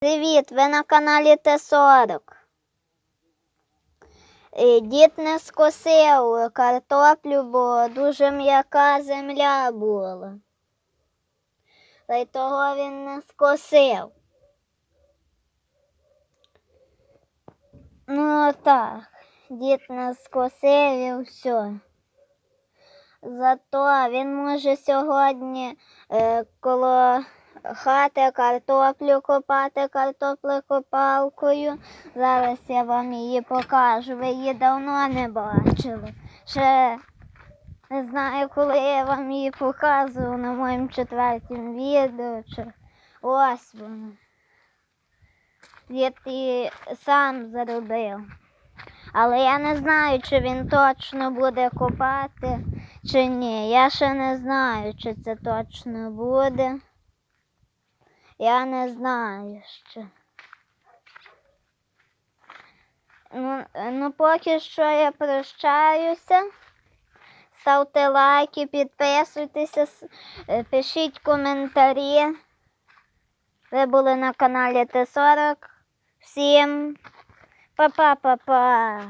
Привіт, ви на каналі Т40. Е, Дід не скосив картоплю, бо дуже м'яка земля була. Та й того він не скосив. Ну так, дід не скосив і все. Зато він може сьогодні е, коло хати картоплю копати картоплекопалкою. Зараз я вам її покажу. Ви її давно не бачили. Ще не знаю, коли я вам її показував на моєму четвертому відео. Чи... Ось вона. Дід її сам заробив. Але я не знаю, чи він точно буде копати, чи ні. Я ще не знаю, чи це точно буде. Я не знаю ще. Ну, ну поки що я прощаюся. Ставте лайки, підписуйтеся, е, пишіть коментарі. Ви були на каналі Т40. Всім па-па-па-па.